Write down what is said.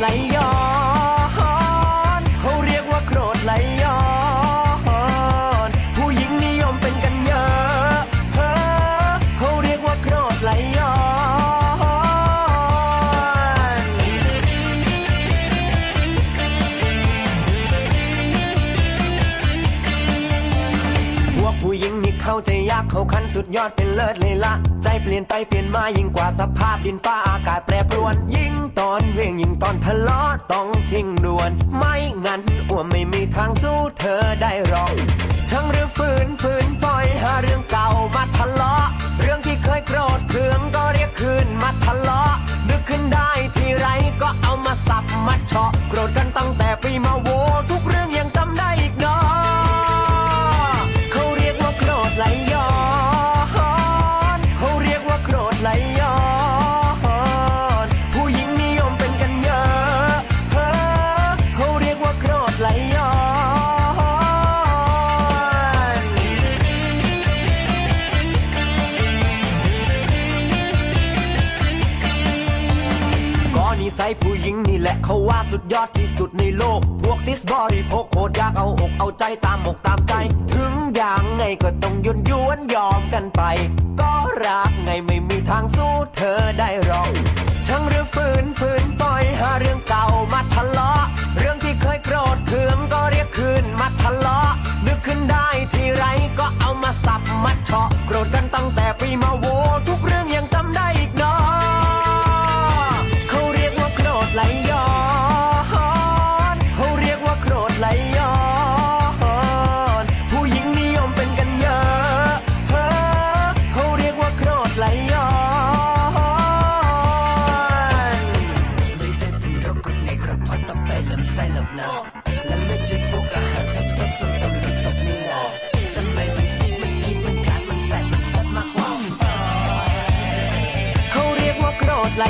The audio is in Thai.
ไหล หญิงนี่เข้าใจยากเขาคันสุดยอดเป็นเลิศเลยละ ใจเปลี่ยนไปเปลี่ยนมายิ่งกว่าสภาพดินฟ้าอากาศแปรปรวน ยิ่งตอนเวียงยิ่งตอนทะเลาะต้องทิ้งด่วน ไม่งั้นอ้วมไม่มีทางสู้เธอได้หรอกช่างหรือฝืนฝืนปล่อยหาเรื่องเก่ามาทะเลาะ ผู้หญิงนี่แหละเขาว่าสุดยอดที่สุดในโลก พวกติสบริโภคโคตรยากเอาอกเอาใจตามอกตามใจ ถึงอย่างไงก็ต้องยนยวนยอมกันไป ก็รักไงไม่มีทางสู้เธอได้หรอกช่างหรือฝืนฝืนปล่อยหาเรื่องเก่ามาทะเลาะ เรื่องที่เคยโกรธเคืองก็เรียกคืนมาทะเลาะนึกขึ้นได้ทีไรก็เอามาสับมาเฉาะโกรธกันตั้งแต่ปีมา และไม่ใช่พวกอาหารซ้ำซ้ำซ้ำตำลึงตกนี่นาทำไมมันซีมันกินมันกัดมันแสบมันแซ่บมากกว่าเขาเรียกว่าโกรธไหล